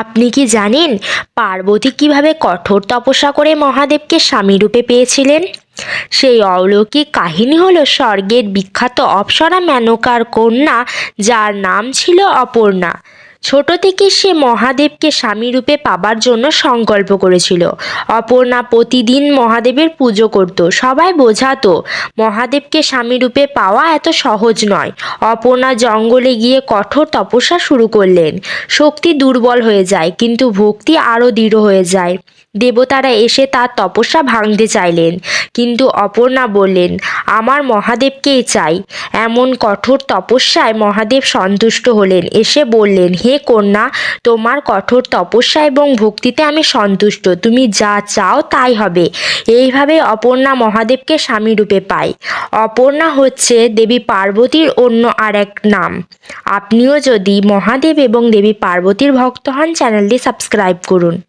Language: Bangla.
আপনি কি জানেন পার্বতী কীভাবে কঠোর তপস্যা করে মহাদেবকে স্বামী রূপে পেয়েছিলেন? সেই অলৌকিক কাহিনী হলো স্বর্গের বিখ্যাত অপ্সরা মেনকার কন্যা, যার নাম ছিল অপর্ণা। ছোট থেকে সে মহাদেবকে স্বামী রূপে পাবার জন্য সংকল্প করেছিল। অপর্ণা প্রতিদিন মহাদেবের পুজো করত। সবাই বোঝাতো, মহাদেবকে স্বামী রূপে পাওয়া এত সহজ নয়। অপর্ণা জঙ্গলে গিয়ে কঠোর তপস্যা শুরু করলেন। শক্তি দুর্বল হয়ে যায়, কিন্তু ভক্তি আরও দৃঢ় হয়ে যায়। দেবতারা এসে তার তপস্যা ভাঙতে চাইলেন, কিন্তু অপর্ণা বললেন আমার মহাদেবকেই চাই। এমন কঠোর তপস্যায় মহাদেব সন্তুষ্ট হলেন। এসে বললেন, হে কন্যা, তোমার কঠোর তপস্যা এবং ভক্তিতে আমি সন্তুষ্ট। তুমি যা চাও তাই হবে। এইভাবে অপর্ণা মহাদেবকে স্বামী রূপে পায়। অপর্ণা হচ্ছে দেবী পার্বতীর অন্য আর এক নাম। আপনিও যদি মহাদেব এবং দেবী পার্বতীর ভক্ত হন, চ্যানেলটি সাবস্ক্রাইব করুন।